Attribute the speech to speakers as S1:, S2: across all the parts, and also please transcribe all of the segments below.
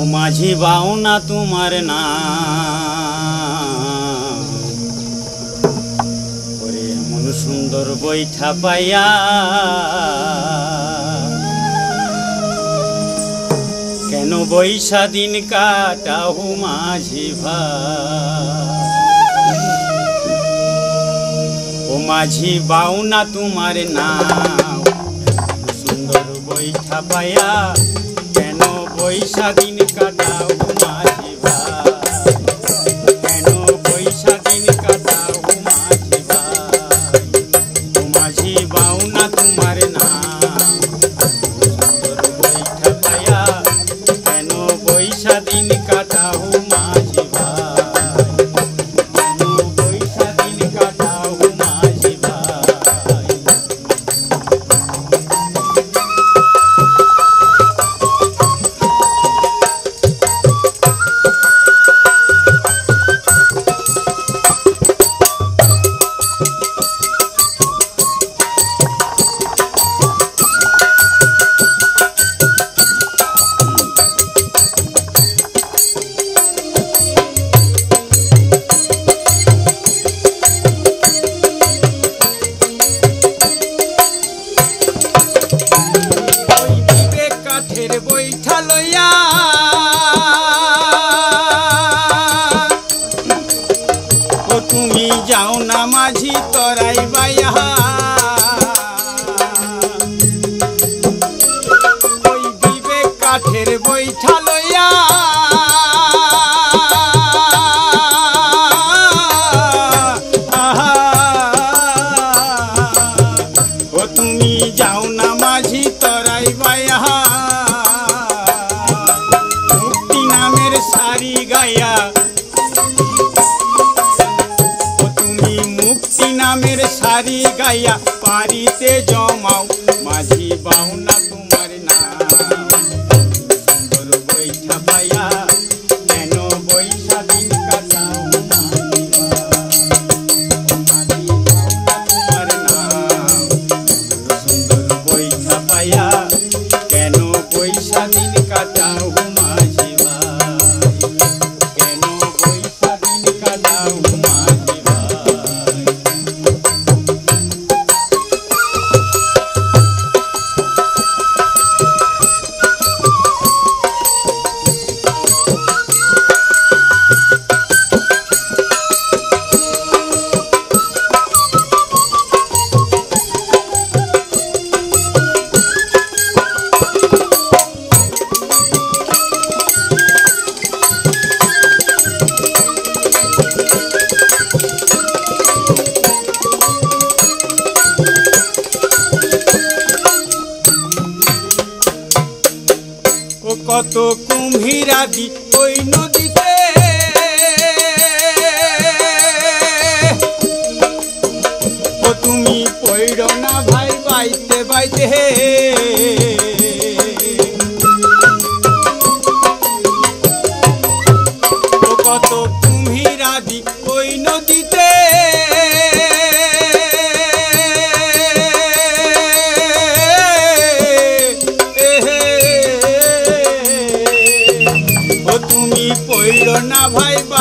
S1: ও মাঝি বাও না তোমার না ওরে এমন সুন্দর বৈঠা পাইয়া কেন বৈশা দিন কাটাও মাঝি ও মাঝি বাও না তোমার নাম। সুন্দর বৈঠা পায়া দিন কাটাও যাও না মাঝি তরাই নামের সারি গাইয়া পারিতে জমাও। মাঝি বাউ কত কুম্ভীরাদি ওই নদীতে। ও তুমি পইড় না ভাই বাইতে বাইতে ও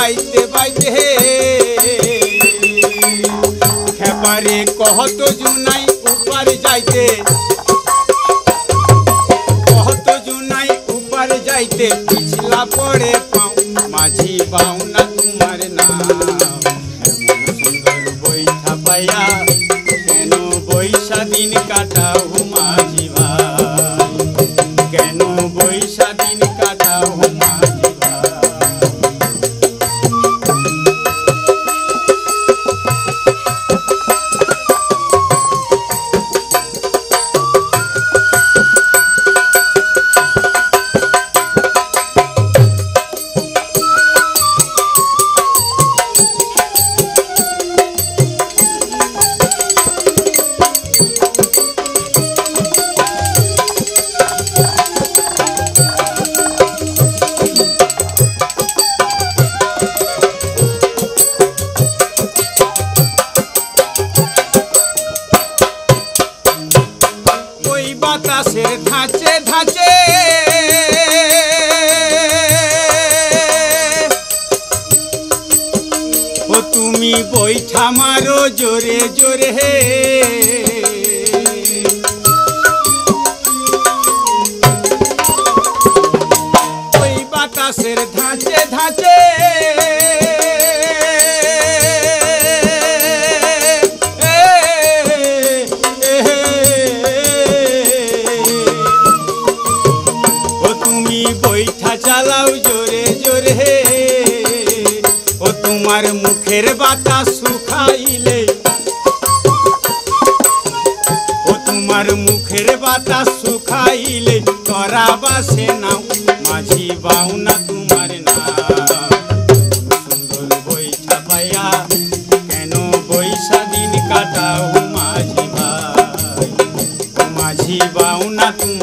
S1: বাইতে বাইতে খেপারে কহত জুনাই উপার যাইতে। কহত জুনাই উপার যাইতে, পিছলা পড়ে পাও মাঝি বাউ বাতাসে ধাঁচে ধাঁচে। ও তুমি বৈঠা মারো জোরে জোরে। হে ওই বাতাসের ধাঁচে ধাঁচে। মুখের বাতাস শুকাইলে। ও তোমার মুখের বাতাস শুকাইলে করা বাসে নাও মাঝি বাউ না তোমার নাম সুন্দর বৈঠা পাইয়া কেন বৈশা দিন কাটাও মাঝি ভাই? মাঝি বাউ তোমার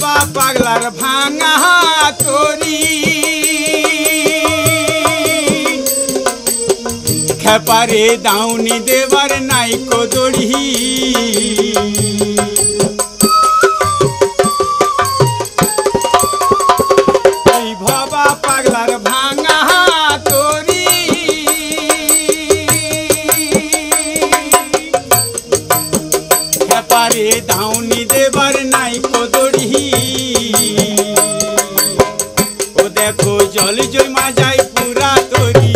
S1: ভবা পাগলার ভাঙা তরি। খেপারে দাউনি দেবার নাই কদড়ি কদড়ি ও দেখো জল জমা যায় পুরা তরি।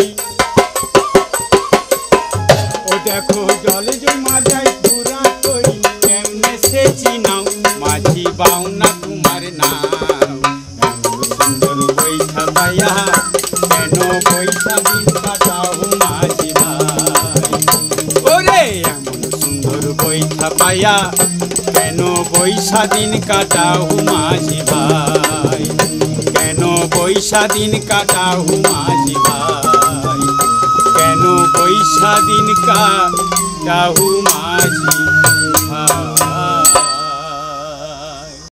S1: ও দেখো জল জমা যায় পুরা তরি। কেমনে সে চিনাও মাঝি বাউ না তোমার নাম সুন্দর বৈঠা পাইয়া কেন বৈঠা দিন কাটাও মাঝি ভাই। ওরে এমন সুন্দর বৈঠা পাইয়া বৈশা দিন কাটাও মাঝি ভাই? কেন পয়সা দিন কাটাও মাঝি ভাই? কেন পয়সা দিন কাটাও মাঝি